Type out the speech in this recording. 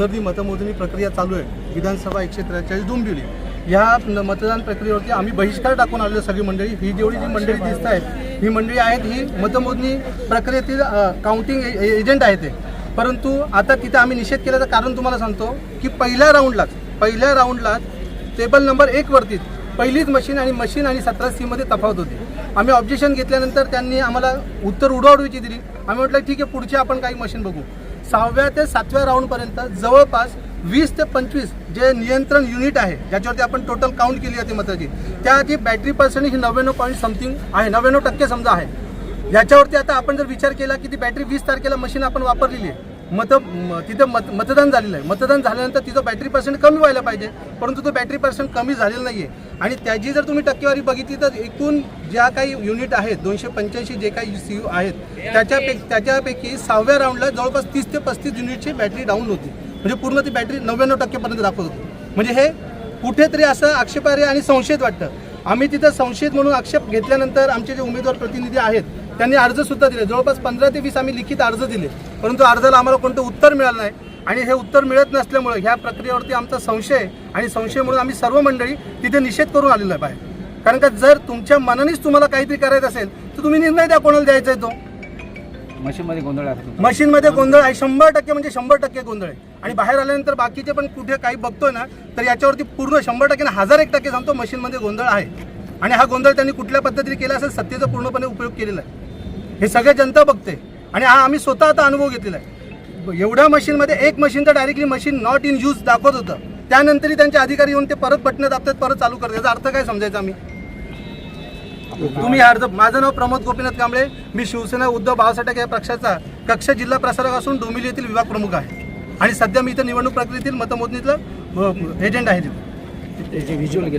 दुर्धी मतमोजणी प्रक्रिया चालू आहे. विधानसभा एकशे त्रेचाळीस डोंबिवली ह्या मतदान प्रक्रियेवरती आम्ही बहिष्कार टाकून आलेलो सगळी मंडळी. ही जेवढी जी मंडळी दिसत आहेत ही मंडळी आहेत ही मतमोजणी प्रक्रियेतील काउंटिंग एजंट आहेत ते. परंतु आता तिथे आम्ही निषेध केल्याचं कारण तुम्हाला सांगतो की पहिल्या राऊंडलाच पहिल्या राऊंडलाच टेबल नंबर एकवरतीच पहिलीच मशीन आणि मशीन आणि सतरा सीमध्ये तफावत होती. आम्ही ऑब्जेक्शन घेतल्यानंतर त्यांनी आम्हाला उत्तर उडवाडवीची दिली. आम्ही म्हटलं ठीक आहे पुढची आपण काही मशीन बघू. सहाव्या ते सातव्या राऊंडपर्यंत जवळपास वीस ते पंचवीस जे नियंत्रण युनिट आहे ज्याच्यावरती आपण टोटल काउंट केली होती मताची त्याची बॅटरी पर्सेंटेज ही नव्याण्णव पॉईंट समथिंग आहे नव्याण्णव टक्के समजा आहे. याच्यावरती आता आपण जर विचार केला की ती बॅटरी वीस तारखेला मशीन आपण वापरलेली आहे मत तिथं मत मतदान झालेलं आहे. मतदान झाल्यानंतर तिथं बॅटरी पर्सेंट कमी व्हायला पाहिजे. परंतु तो बॅटरी पर्सेंट कमी झालेला नाही आहे आणि त्याची जर तुम्ही टक्केवारी बघितली तर एकूण ज्या काही युनिट आहेत दोनशे पंच्याऐंशी जे काही सी यू आहेत त्याच्यापैकी त्याच्यापैकी सहाव्या राऊंडला जवळपास तीस ते पस्तीस युनिटची बॅटरी डाऊन होती. म्हणजे पूर्ण ती बॅटरी नव्याण्णव टक्केपर्यंत दाखवत होती. म्हणजे हे कुठेतरी असं आक्षेपार्ह आणि संशयित वाटतं. आम्ही तिथं संशयित म्हणून आक्षेप घेतल्यानंतर आमचे जे उमेदवार प्रतिनिधी आहेत त्यांनी अर्ज सुद्धा दिले. जवळपास पंधरा ते वीस आम्ही लिखित अर्ज दिले. परंतु अर्जाला आम्हाला कोणतं उत्तर मिळालं नाही. आणि हे उत्तर मिळत नसल्यामुळे ह्या प्रक्रियेवरती आमचा संशय आणि संशय म्हणून आम्ही सर्व मंडळी तिथे निषेध करून आलेलो आहे बाहेर. कारण का जर तुमच्या मनानेच तुम्हाला काहीतरी करायचं असेल तर तुम्ही निर्णय द्या कोणाला द्यायचा आहे तो. मशीनमध्ये गोंधळ मशीनमध्ये गोंधळ आहे. शंभर टक्के म्हणजे शंभर टक्के गोंधळ आहे. आणि बाहेर आल्यानंतर बाकीचे पण कुठे काही बघतोय ना तर याच्यावरती पूर्ण शंभर टक्के ना हजार एक टक्के सांगतो मशीनमध्ये गोंधळ आहे. आणि हा गोंधळ त्यांनी कुठल्या पद्धतीने केला असेल सत्तेचा पूर्णपणे उपयोग केलेला आहे. हे सगळे जनता बघते. आणि हा आम्ही स्वतः आता अनुभव घेतलेला आहे. एवढ्या मशीनमध्ये एक मशीन तर directly machine not in use दाखवत होतं. त्यानंतरही त्यांचे अधिकारी येऊन ते परत बटणं दाबतात परत चालू करतात. याचा अर्थ काय समजायचा आम्ही? तुम्ही अर्ज माझं नाव प्रमोद गोपीनाथ कांबळे. मी शिवसेना उद्धव बाळासाहेब या पक्षाचा कक्ष जिल्हा प्रसारक असून डोंबिवली येथील विभाग प्रमुख आहे. आणि सध्या मी इथं निवडणूक प्रक्रियेतील मतमोजणीतलं एजंट आहे. तिथे व्हिज्युअल घे